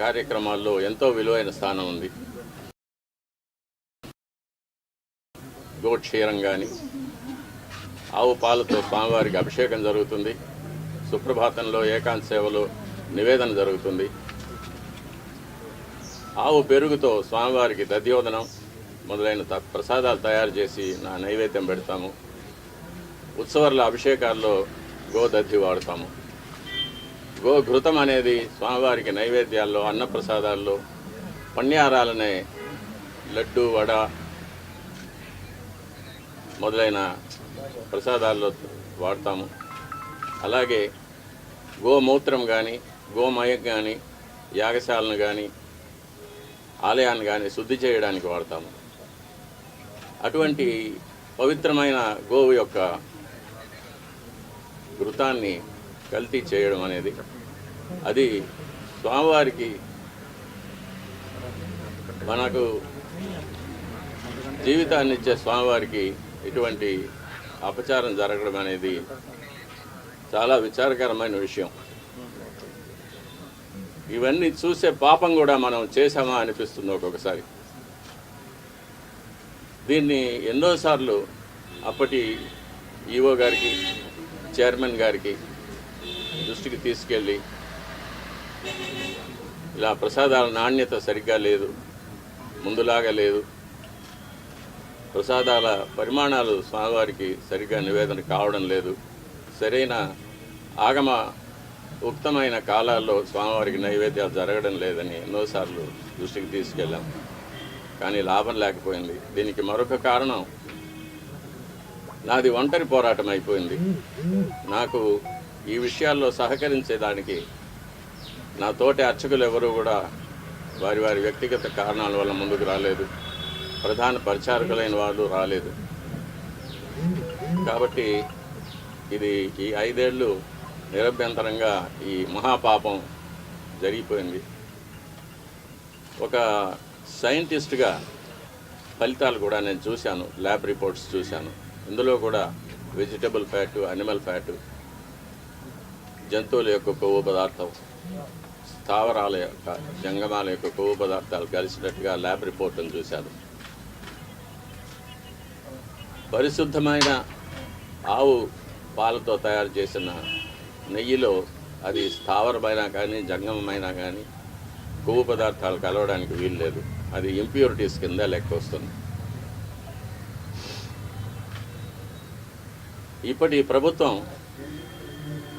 కార్యక్రమాల్లో ఎంతో విలువైన స్థానం ఉంది. గోట్ క్షీరం కానీ ఆవు పాలతో స్వామివారికి అభిషేకం జరుగుతుంది. సుప్రభాతంలో ఏకాంత సేవలో నివేదన జరుగుతుంది. ఆవు పెరుగుతో స్వామివారికి దధ్యోదనం మొదలైన త- ప్రసాదాలు తయారు చేసి నా నైవేద్యం పెడతాము. ఉత్సవాల అభిషేకాల్లో గోదద్ధి వాడతాము. గోఘృతం అనేది స్వామివారికి నైవేద్యాల్లో అన్నప్రసాదాల్లో పణ్యారాలనే లడ్డు వడ మొదలైన ప్రసాదాల్లో వాడతాము. అలాగే గోమూత్రం కానీ గోమయం కానీ యాగశాలను కానీ ఆలయాన్ని కానీ శుద్ధి చేయడానికి వాడతాము. అటువంటి పవిత్రమైన గోవు యొక్క ఘృతాన్ని కల్తీ చేయడం అనేది. అది స్వామివారికి మనకు జీవితాన్ని ఇచ్చే స్వామివారికి ఇటువంటి అపచారం జరగడం అనేది చాలా విచారకరమైన విషయం. ఇవన్నీ చూసే పాపం కూడా మనం చేశామా అనిపిస్తుంది ఒక్కొక్కసారి. దీన్ని ఎన్నోసార్లు అప్పటి ఈఓ గారికి చైర్మన్ గారికి దృష్టికి తీసుకెళ్ళి ఇలా ప్రసాదాల నాణ్యత సరిగ్గా లేదు ముందులాగా లేదు. ప్రసాదాల పరిమాణాలు స్వామివారికి సరిగ్గా నివేదన కావడం లేదు. సరైన ఆగమ ఉక్తమైన కాలాల్లో స్వామివారికి నైవేద్యాలు జరగడం లేదని ఎన్నోసార్లు దృష్టికి తీసుకెళ్ళాం. కానీ లాభం లేకపోయింది. దీనికి మరొక కారణం నాది ఒంటరి పోరాటం అయిపోయింది. నాకు ఈ విషయాల్లో సహకరించేదానికి నా తోటి అర్చకులు ఎవరూ కూడా వారి వారి వ్యక్తిగత కారణాల వల్ల ముందుకు రాలేదు. ప్రధాన పరిచారకులైన వాళ్ళు రాలేదు. కాబట్టి ఇది ఈ ఐదేళ్ళు నిరభ్యంతరంగా ఈ మహాపాపం జరిగిపోయింది. ఒక సైంటిస్ట్గా ఫలితాలు కూడా నేను చూశాను ల్యాబ్ రిపోర్ట్స్ చూశాను. ఇందులో కూడా వెజిటబుల్ ఫ్యాటు అనిమల్ ఫ్యాటు జంతువుల యొక్క కొవ్వు పదార్థం స్థావరాల యొక్క జంగమాల యొక్క కొవ్వు పదార్థాలు కలిసినట్టుగా ల్యాబ్ రిపోర్టును చూశాను. పరిశుద్ధమైన ఆవు పాలతో తయారు చేసిన నెయ్యిలో అది స్థావరమైనా కానీ జంగమైనా కానీ కొవ్వు పదార్థాలు కలవడానికి వీలు లేదు అది ఇంప్యూరిటీస్ కింద లెక్క వస్తుంది. ఇప్పటి ప్రభుత్వం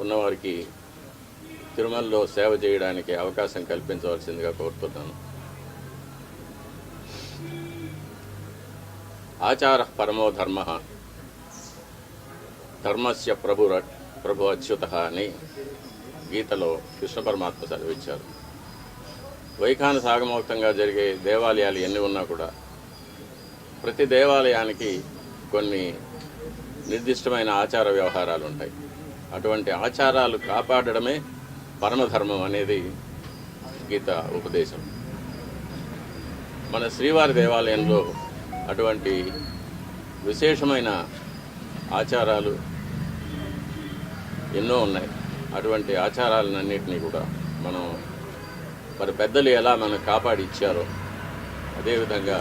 ఉన్నవారికి తిరుమలలో సేవ చేయడానికి అవకాశం కల్పించవలసిందిగా కోరుతున్నాను. ఆచార పరమో ధర్మ ధర్మస్య ప్రభు ప్రభు అచ్యుత అని గీతలో కృష్ణ పరమాత్మ చదివించారు. వైఖాన సాగమోక్తంగా జరిగే దేవాలయాలు ఎన్ని ఉన్నా కూడా ప్రతి దేవాలయానికి కొన్ని నిర్దిష్టమైన ఆచార వ్యవహారాలు ఉంటాయి. అటువంటి ఆచారాలు కాపాడడమే పరమధర్మం అనేది గీత ఉపదేశం. మన శ్రీవారి దేవాలయంలో అటువంటి విశేషమైన ఆచారాలు ఎన్నో ఉన్నాయి. అటువంటి ఆచారాలన్నింటినీ కూడా మనం మరి పెద్దలు ఎలా మనకు కాపాడి ఇచ్చారో అదేవిధంగా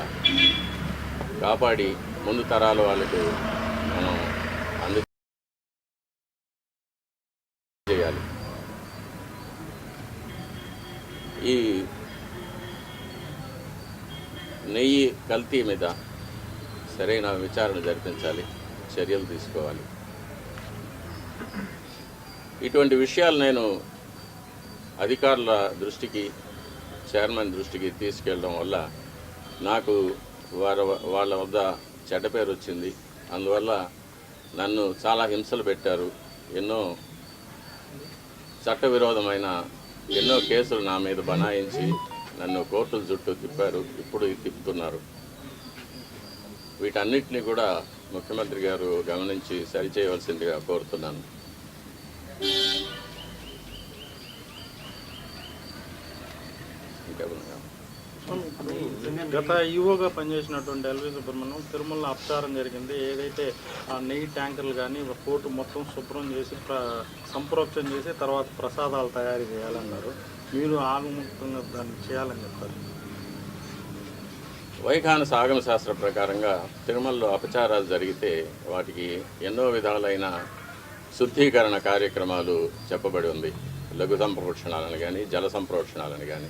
కాపాడి ముందు తరాల వాళ్ళకు మనం నెయ్యి కల్తీ మీద సరైన విచారణ జరిపించాలి చర్యలు తీసుకోవాలి. ఇటువంటి విషయాలు నేను అధికారుల దృష్టికి చైర్మన్ దృష్టికి తీసుకెళ్ళడం వల్ల నాకు వారి వాళ్ళ వద్ద చెడ్డ పేరు వచ్చింది. అందువల్ల నన్ను చాలా హింసలు పెట్టారు. ఎన్నో చట్టవిరోధమైన ఎన్నో కేసులు నా మీద బనాయించి నన్ను కోర్టుల చుట్టూ తిప్పారు. ఇప్పుడు తిప్పుతున్నారు. వీటన్నిటిని కూడా ముఖ్యమంత్రి గారు గమనించి సరిచేయవలసిందిగా కోరుతున్నాను. గత ఈవోగా పనిచేసినటువంటి ఎల్వి సుబ్రహ్మణ్యం తిరుమల అపచారం జరిగింది. ఏదైతే ఆ నెయ్యి ట్యాంకర్లు కానీ పోటు మొత్తం శుభ్రం చేసి ప్ర సంప్రోక్షణ చేసి తర్వాత ప్రసాదాలు తయారు చేయాలన్నారు. మీరు ఆగముక్తంగా దాన్ని చేయాలని చెప్తారు వైఖాన సాగమ శాస్త్ర ప్రకారంగా తిరుమలలో అపచారాలు జరిగితే వాటికి ఎన్నో విధాలైన శుద్ధీకరణ కార్యక్రమాలు చెప్పబడి ఉంది. లఘు సంప్రోక్షణాలను కానీ జల సంప్రోక్షణాలను కానీ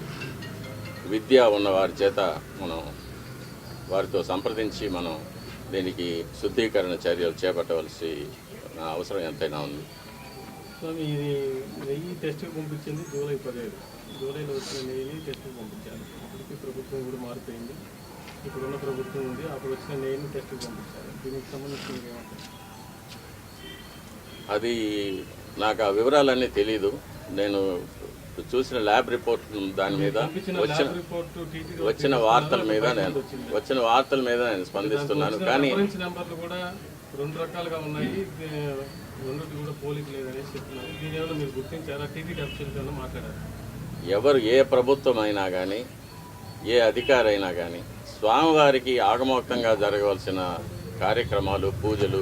విద్య ఉన్న వారి చేత మనం వారితో సంప్రదించి మనం దీనికి శుద్ధీకరణ చర్యలు చేపట్టవలసి అవసరం ఎంతైనా ఉంది. స్వామి ఇది నెయ్యి టెస్ట్కి పంపించింది జూలై పదిహేడు. జూలైలో వచ్చిన నెయ్యిని టెస్ట్కి పంపించారు. ఇప్పటికి ప్రభుత్వం కూడా మారిపోయింది. ఇప్పుడున్న ప్రభుత్వం ఉంది. అప్పుడు వచ్చిన నెయ్యిని టెస్ట్కి పంపించారు. దీనికి సంబంధించి మీకు ఏమంటారు? అది నాకు ఆ వివరాలన్నీ తెలీదు. నేను చూసిన ల్యాబ్ రిపోర్ట్ దాని మీద వచ్చిన వచ్చిన వార్తల మీద నేను వచ్చిన వార్తల మీద నేను స్పందిస్తున్నాను. కానీ రెండు రకాలుగా ఉన్నాయి. ఇది రెండుటి కూడా పోలిక లేదనేసి చెప్తున్నారు. దీని ఏమైనా మీరు గుర్తించారా? టీటీ అఫీషియల్తో మాట్లాడారు? ఎవరు ఏ ప్రభుత్వం అయినా కానీ ఏ అధికారి అయినా కానీ స్వామివారికి ఆగమోక్తంగా జరగవలసిన కార్యక్రమాలు పూజలు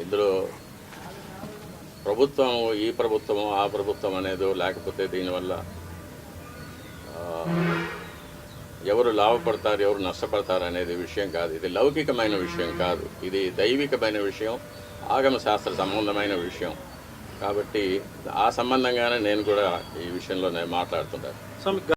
ఇందులో ప్రభుత్వం ఈ ప్రభుత్వం ఆ ప్రభుత్వం అనేదో లేకపోతే దీనివల్ల ఎవరు లాభపడతారు ఎవరు నష్టపడతారు అనేది విషయం కాదు. ఇది లౌకికమైన విషయం కాదు. ఇది దైవికమైన విషయం ఆగమ శాస్త్ర సంబంధమైన విషయం. కాబట్టి ఆ సంబంధంగానే నేను కూడా ఈ విషయంలో నేను మాట్లాడుతుంటాను.